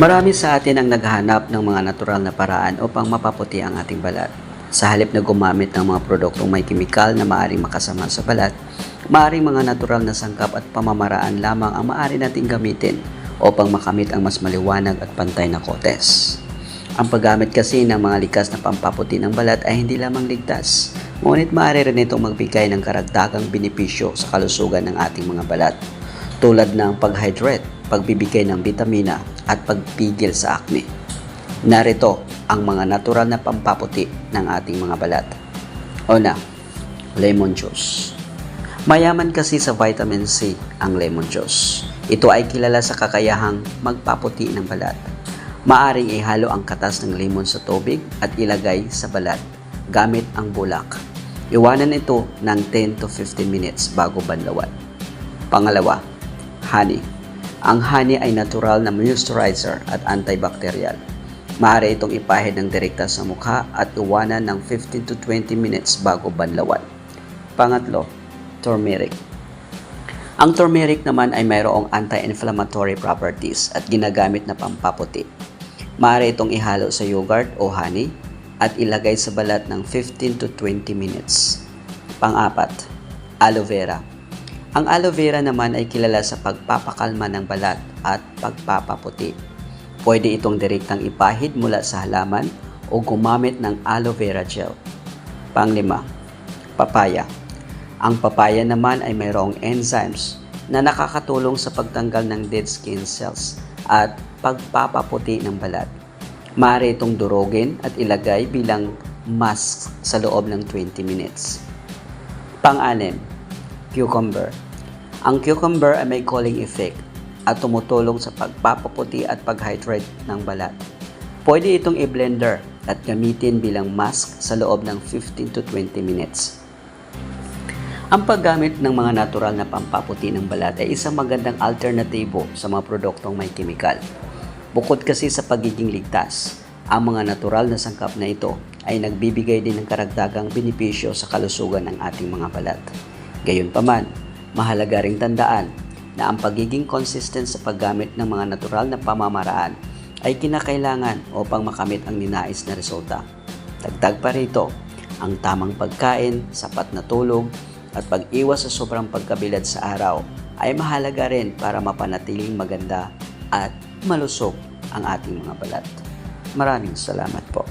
Marami sa atin ang naghahanap ng mga natural na paraan upang mapaputi ang ating balat. Sa halip na gumamit ng mga produktong may kimikal na maaring makasama sa balat, maaring mga natural na sangkap at pamamaraan lamang ang maaari nating gamitin upang makamit ang mas maliwanag at pantay na kotes. Ang paggamit kasi ng mga likas na pampaputi ng balat ay hindi lamang ligtas, ngunit maaari rin itong magbigay ng karagdagang benepisyo sa kalusugan ng ating mga balat, tulad ng pag-hydrate, pagbibigay ng vitamina at pagpigil sa acne. Narito ang mga natural na pampaputi ng ating mga balat. Una, lemon juice. Mayaman kasi sa vitamin C ang lemon juice. Ito ay kilala sa kakayahang magpaputi ng balat. Maaring ihalo ang katas ng lemon sa tubig at ilagay sa balat gamit ang bulak. Iwanan ito ng 10 to 15 minutes bago banlawan. Pangalawa, honey. Ang honey ay natural na moisturizer at antibacterial. Maaari itong ipahid ng direkta sa mukha at iwanan ng 15 to 20 minutes bago banlawan. Pangatlo, turmeric. Ang turmeric naman ay mayroong anti-inflammatory properties at ginagamit na pampaputi. Maaari itong ihalo sa yogurt o honey at ilagay sa balat ng 15 to 20 minutes. Pang-apat, aloe vera. Ang aloe vera naman ay kilala sa pagpapakalma ng balat at pagpapaputi. Pwede itong direktang ipahid mula sa halaman o gumamit ng aloe vera gel. Panglima, papaya. Ang papaya naman ay mayroong enzymes na nakakatulong sa pagtanggal ng dead skin cells at pagpapaputi ng balat. Maaari itong durugin at ilagay bilang mask sa loob ng 20 minutes. Pang-anim, cucumber. Ang cucumber ay may cooling effect at tumutulong sa pagpapaputi at pag-hydrate ng balat. Pwede itong i-blender at gamitin bilang mask sa loob ng 15 to 20 minutes. Ang paggamit ng mga natural na pampaputi ng balat ay isang magandang alternatibo sa mga produktong may kimikal. Bukod kasi sa pagiging ligtas, ang mga natural na sangkap na ito ay nagbibigay din ng karagdagang benepisyo sa kalusugan ng ating mga balat. Gayunpaman, mahalaga ring tandaan na ang pagiging consistent sa paggamit ng mga natural na pamamaraan ay kinakailangan upang makamit ang ninais na resulta. Dagdag pa rito, ang tamang pagkain, sapat na tulog, at pag-iwas sa sobrang pagkabilad sa araw ay mahalaga rin para mapanatiling maganda at malusog ang ating mga balat. Maraming salamat po.